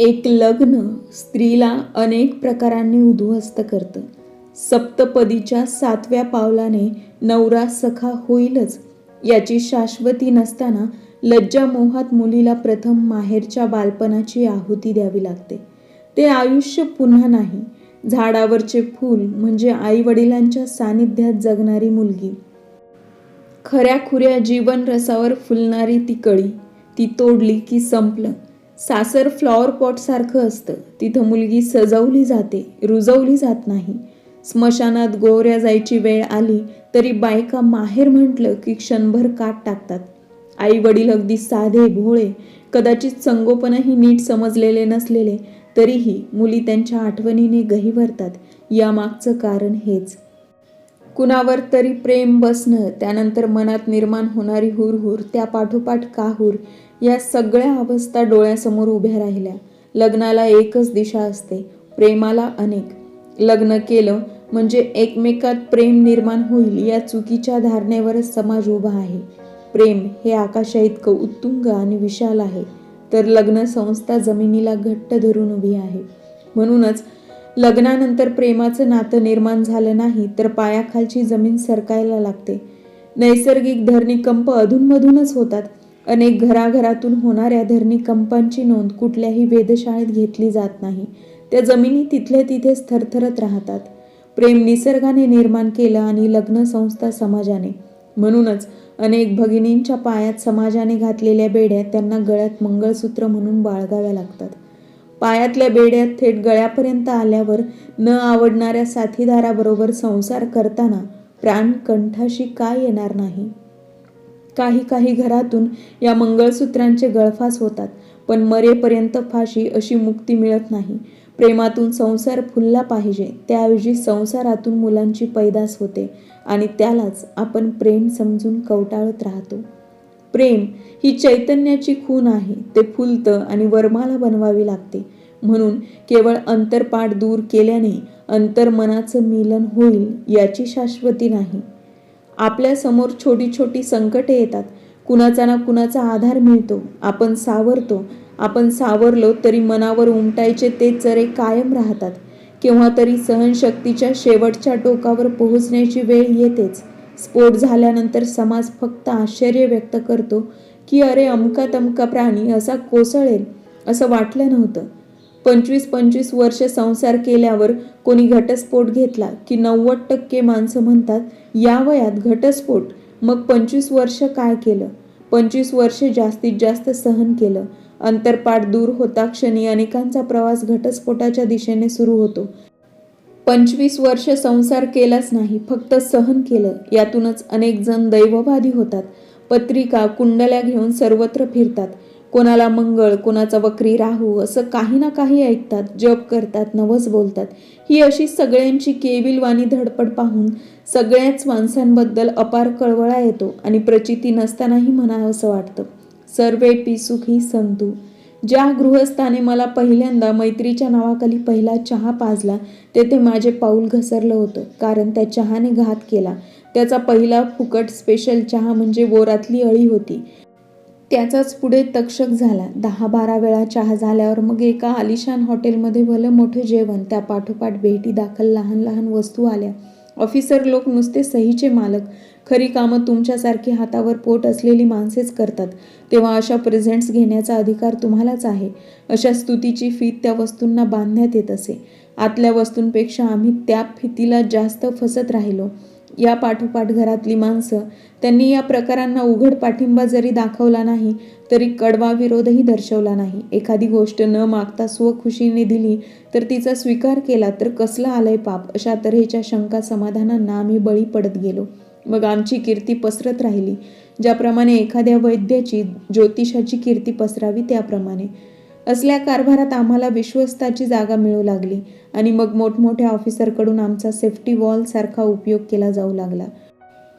एक लग्न स्त्रीला अनेक प्रकारांनी उद्ध्वस्त करतं. सप्तपदीच्या सातव्या पावलाने नवरा सखा होईलच याची शाश्वती नसताना लज्जा मोहात मुलीला प्रथम माहेरच्या बालपणाची आहुती द्यावी लागते. ते आयुष्य पुन्हा नाही. झाडावरचे फूल म्हणजे आई वडिलांच्या सानिध्यात जगणारी मुलगी. खऱ्या खुऱ्या जीवन रसावर फुलणारी ती कळी ती तोडली की संपलं. सासर फ्लॉवर पॉट सारखं असतं. तिथं मुलगी सजवली जाते रुजवली जात नाही. स्मशानात गोवऱ्या जायची वेळ आली तरी बायका माहेर म्हटलं की क्षणभर काट टाकतात. आई वडील अगदी साधे भोळे कदाचित संगोपनही नीट समजलेले नसलेले तरीही मुली त्यांच्या आठवणीने गहिवरतात. यामागचं कारण हेच. कुणावर तरी प्रेम बसणं त्यानंतर मनात निर्माण होणारी हुरहुर त्या पाठोपाठ काहूर या सगळ्या अवस्था डोळ्यासमोर उभ्या राहिल्या. लग्नाला एकच दिशा असते प्रेमाला अनेक. लग्न केलं म्हणजे एकमेकात प्रेम निर्माण होईल या चुकीच्या धारणेवरच समाज उभा आहे. प्रेम हे आकाशा इतकं उत्तुंग आणि विशाल आहे तर लग्न संस्था जमिनीला घट्ट धरून उभी आहे. म्हणूनच लग्नानंतर प्रेमाचं नातं निर्माण झालं नाही तर पायाखालची जमीन सरकायला लागते. नैसर्गिक धरणीकंप अधूनमधूनच होतात अनेक घराघरातून होणाऱ्या धरणीकंपांची नोंद कुठल्याही वेधशाळेत घेतली जात नाही. त्या जमिनी तिथल्या तिथेच थरथरत राहतात. प्रेम निसर्गाने निर्माण केलं आणि लग्न संस्था समाजाने. म्हणूनच अनेक भगिनींच्या पायात समाजाने घातलेल्या बेड्या त्यांना गळ्यात मंगळसूत्र म्हणून बाळगाव्या लागतात. पायातल्या बेड्यात थेट गळ्यापर्यंत आल्यावर न आवडणाऱ्या साथीदाराबरोबर संसार करताना प्राण कंठाशी काय येणार नाही? काही काही घरातून या मंगळसूत्रांचे गळफास होतात पण मरेपर्यंत फाशी अशी मुक्ती मिळत नाही. प्रेमातून संसार फुलला पाहिजे त्याऐवजी संसारातून मुलांची पैदास होते आणि त्यालाच आपण प्रेम समजून कवटाळत राहतो. प्रेम ही चैतन्याची खून आहे ते फुलतं आणि वरमाला बनवावी लागते. म्हणून केवळ अंतरपाठ दूर केल्याने अंतर्मनाचं मिलन होईल याची शाश्वती नाही. आपल्यासमोर छोटी छोटी संकटे येतात. कुणाचा ना कुणाचा आधार मिळतो. आपण सावरतो. आपण सावरलो तरी मनावर उमटायचे ते चरे कायम राहतात. केव्हा तरी सहनशक्तीच्या शेवटच्या टोकावर पोहोचण्याची वेळ येतेच. स्फोट झाल्यानंतर समाज फक्त आश्चर्य व्यक्त करतो की अरे अमका तमका प्राणी असा कोसळेल असं वाटलं नव्हतं. पंचवीस पंचवीस वर्ष संसार केल्यावर कोणी घटस्फोट घेतला की नव्वद टक्के माणसं म्हणतात या वयात घटस्फोट. मग पंचवीस वर्ष काय केलं? पंचवीस वर्ष जास्तीत जास्त सहन केलं. अंतरपाठ दूर होता क्षणी अनेकांचा प्रवास घटस्फोटाच्या दिशेने सुरू होतो. पंचवीस वर्ष संसार केलाच नाही फक्त सहन केलं. यातूनच अनेक जण दैववादी होतात. पत्रिका कुंडल्या घेऊन सर्वत्र फिरतात. कोणाला मंगळ कोणाचा वक्री राहू असं काही ना काही ऐकतात जप करतात नवस बोलतात. ही अशी सगळ्यांची केविलवाणी धडपड पाहून सगळ्याच माणसांबद्दल अपार कळवळा येतो आणि प्रचिती नसतानाही म्हणावं असं वाटतं. सर्वे पी सुखी संतू. ज्या गृहस्थाने मला पहिल्यांदा मैत्रीच्या नावाखाली पहिला चहा पाजला तेथे माझे पाऊल घसरलं होतं कारण त्या चहाने घात केला. त्याचा पहिला फुकट स्पेशल चहा म्हणजे बोरातली अळी होती. त्याचाच पुढे तक्षक झाला. दहा बारा वेळा चहा झाल्यावर मग एका आलिशान हॉटेलमध्ये भलं मोठं जेवण. त्या पाठोपाठ भेटी दाखल लहान लहान वस्तू आल्या. ऑफिसर लोक नुसते सहीचे मालक. खरी कामं तुमच्यासारखी हातावर पोट असलेली माणसेच करतात. तेव्हा अशा प्रेझेंट्स घेण्याचा अधिकार तुम्हालाच आहे. अशा स्तुतीची फीत त्या वस्तूंना बांधण्यात येत असे. आतल्या वस्तूंपेक्षा आम्ही त्या फितीला जास्त फसत राहिलो. या पाठोपाठ घरातली माणसं त्यांनी या प्रकारांना उघड पाठिंबा जरी दाखवला नाही तरी कडवा विरोधही दर्शवला नाही. एखादी गोष्ट न मागता स्वखुशीने दिली तर तिचा स्वीकार केला तर कसलं आलंय पाप? अशा तऱ्हेच्या शंका समाधानांना आम्ही बळी पडत गेलो. मग आमची कीर्ती पसरत राहिली. ज्याप्रमाणे एखाद्या वैद्याची ज्योतिषाची कीर्ती पसरावी त्याप्रमाणे. असल्या कारभारात आम्हाला विश्वस्ताची जागा मिळू लागली आणि मग मोठमोठ्या ऑफिसरकडून आमचा सेफ्टी वॉल सारखा उपयोग केला जाऊ लागला.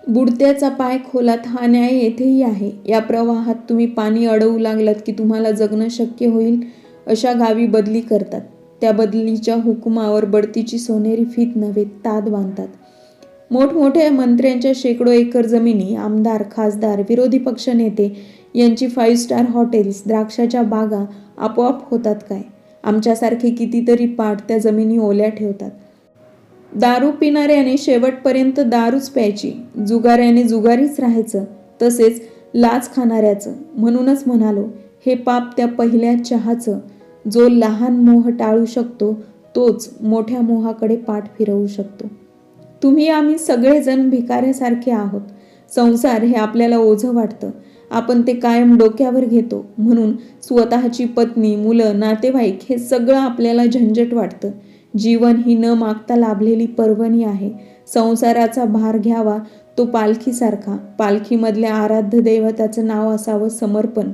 बुडत्याचा पाय खोलात हा न्याय येथेही आहे. या प्रवाहात तुम्ही पाणी अडवू लागलात की तुम्हाला जगणं शक्य होईल अशा गावी बदली करतात. त्या बदलीच्या हुकुमावर बढतीची सोनेरी फीत नव्हे ताद बांधतात. मोठमोठ्या मंत्र्यांच्या शेकडो एकर जमिनी आमदार खासदार विरोधी पक्षनेते यांची फाईव्ह स्टार हॉटेल्स द्राक्षाच्या बागा आपोआप होतात काय? आमच्यासारखे कितीतरी पाठ त्या जमिनी ओल्या ठेवतात. दारू पिणाऱ्याने शेवटपर्यंत दारूच प्यायची. जुगाऱ्याने जुगारीच राहायचं. तसेच लाच खाणाऱ्याचं. म्हणूनच म्हणालो हे पाप त्या पहिल्या चहाचं. जो लहान मोह टाळू शकतो तोच मोठ्या मोहाकडे पाठ फिरवू शकतो. तुम्ही आम्ही सगळेजण भिकाऱ्यासारखे आहोत. संसार हे आपल्याला ओझं वाटतं. आपण ते कायम डोक्यावर घेतो. म्हणून स्वतःची पत्नी मुलं नातेवाईक हे सगळं आपल्याला झंझट वाटतं. जीवन ही न मागता लाभलेली पर्वणी आहे. संसाराचा भार घ्यावा तो पालखीसारखा. पालखीमधल्या आराध्य दैवताचं नाव असावं समर्पण.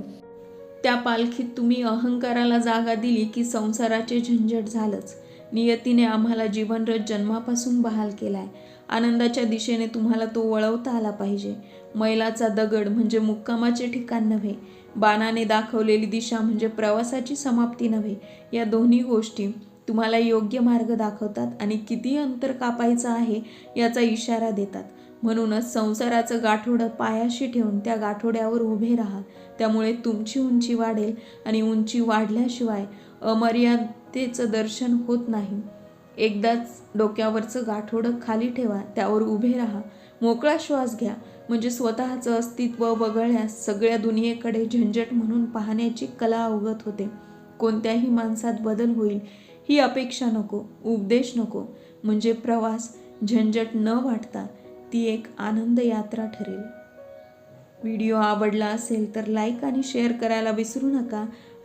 त्या पालखीत तुम्ही अहंकाराला जागा दिली की संसाराचे झंझट झालंच. नियतीने आम्हाला जीवनरथ जन्मापासून बहाल केला आहे आनंदाच्या दिशेने तुम्हाला तो वळवता आला पाहिजे. मैलाचा दगड म्हणजे मुक्कामाचे ठिकाण नव्हे. बाणाने दाखवलेली दिशा म्हणजे प्रवासाची समाप्ती नव्हे. या दोन्ही गोष्टी तुम्हाला योग्य मार्ग दाखवतात आणि किती अंतर कापायचं आहे याचा इशारा देतात. म्हणूनच संसाराचं गाठोडं पायाशी ठेवून त्या गाठोड्यावर उभे राहा. त्यामुळे तुमची उंची वाढेल आणि उंची वाढल्याशिवाय अमर्याद अमर्यादेचं दर्शन होत नाही. एकदाच डोक्यावरचं गाठोडं खाली ठेवा त्यावर उभे राहा. मोकळा श्वास घ्या. म्हणजे स्वतःचं अस्तित्व वगळण्यास सगळ्या दुनियेकडे झंझट म्हणून पाहण्याची कला अवगत होते. कोणत्याही माणसात बदल होईल ही अपेक्षा नको उपदेश नको. म्हणजे प्रवास झंझट न वाटता ती एक आनंद यात्रा ठरेल. व्हिडिओ आवडला असेल तर लाईक आणि शेअर करायला विसरू नका.